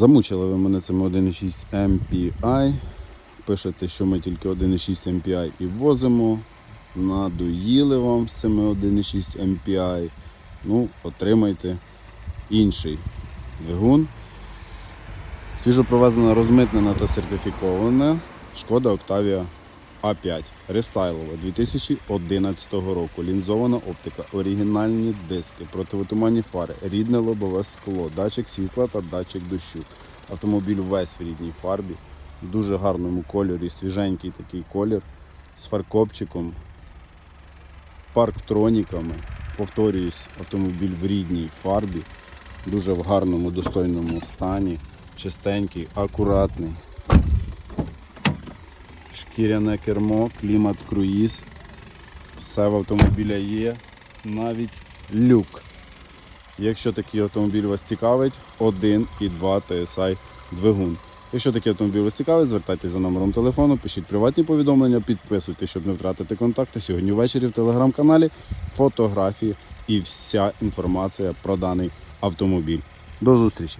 Замучили ви мене цим 1,6 MPI. Пишете, що ми тільки 1,6 MPI і возимо. Надоїли вам з цими 1,6 MPI. Ну, отримайте інший двигун. Свіжо провезена, розмитнена та сертифікована шкода Octavia А5 рестайлова 2011 року. Лінзована оптика, оригінальні диски, противотуманні фари, рідне лобове скло, датчик світла та датчик дощу. Автомобіль весь в рідній фарбі, в дуже гарному кольорі, свіженький такий колір. З фаркопчиком, парктроніками. Повторююсь, автомобіль в рідній фарбі, дуже в гарному, достойному стані, чистенький, акуратний. Шкіряне кермо, клімат круїз. Все в автомобіля є, навіть люк. Якщо такий автомобіль вас цікавить, 1 і 2 TSI двигун. Якщо такий автомобіль вас цікавить, звертайтеся за номером телефону, пишіть приватні повідомлення, підписуйтесь, щоб не втратити контакти. Сьогодні ввечері в телеграм-каналі фотографії і вся інформація про даний автомобіль. До зустрічі!